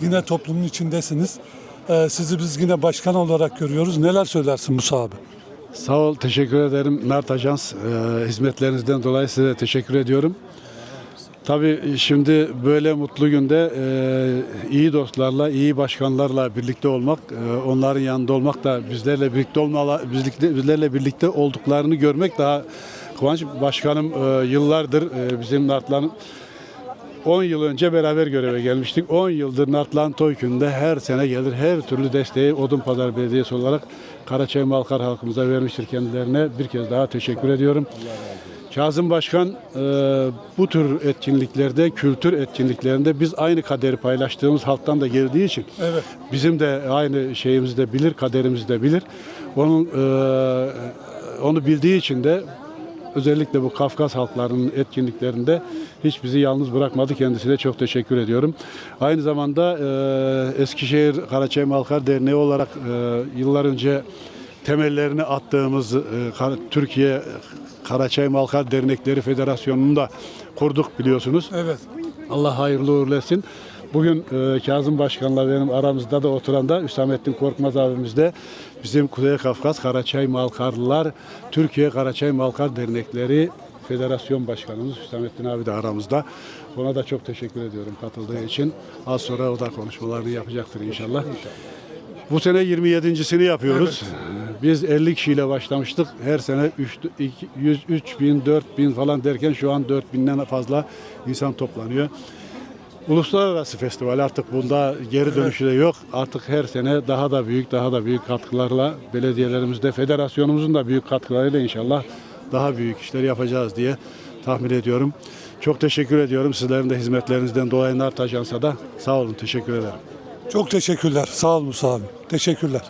Yine toplumun içindesiniz. Ee, sizi biz yine başkan olarak görüyoruz. Neler söylersin Musa abi? Sağ ol, teşekkür ederim. Mert Ajans e, hizmetlerinizden dolayı size teşekkür ediyorum. Tabii şimdi böyle mutlu günde e, iyi dostlarla, iyi başkanlarla birlikte olmak, e, onların yanında olmak da bizlerle birlikte olmalı, bizlikte, bizlerle birlikte olduklarını görmek daha kıvanç. Başkanım e, yıllardır e, bizim Nartlan 10 yıl önce beraber göreve gelmiştik. 10 yıldır Nartlan Toykün'de her sene gelir. Her türlü desteği Odunpazarı Belediyesi olarak Karaçay Malkar halkımıza vermiştir kendilerine. Bir kez daha teşekkür ediyorum. Kazım Başkan e, bu tür etkinliklerde, kültür etkinliklerinde biz aynı kaderi paylaştığımız halktan da geldiği için Evet. bizim de aynı şeyimizi de bilir, kaderimizi de bilir. Onun e, onu bildiği için de özellikle bu Kafkas halklarının etkinliklerinde hiç bizi yalnız bırakmadı. Kendisine çok teşekkür ediyorum. Aynı zamanda e, Eskişehir Karaçay Malkar Derneği olarak e, yıllar önce temellerini attığımız e, Türkiye Karaçay Malkar Dernekleri Federasyonu'nu da kurduk biliyorsunuz. Evet. Allah hayırlı uğurlu etsin. Bugün e, Kazım Başkan'la benim aramızda da oturan da Hüsamettin Korkmaz abimiz de bizim Kuzey Kafkas Karaçay Malkarlılar Türkiye Karaçay Malkar Dernekleri Federasyon Başkanımız Hüsamettin abi de aramızda. Ona da çok teşekkür ediyorum katıldığı için. Az sonra o da konuşmalarını yapacaktır inşallah. Bu sene 27.sini yapıyoruz. Biz 50 kişiyle başlamıştık. Her sene 3, 100, 3 bin, 4 bin falan derken şu an 4 binden fazla insan toplanıyor. Uluslararası festival artık bunda geri dönüşü de yok. Artık her sene daha da büyük, daha da büyük katkılarla belediyelerimizde, federasyonumuzun da büyük katkılarıyla inşallah daha büyük işler yapacağız diye tahmin ediyorum. Çok teşekkür ediyorum sizlerin de hizmetlerinizden dolayı Nart Ajans'a da sağ olun, teşekkür ederim. Çok teşekkürler. Sağ ol Musa abi. Teşekkürler.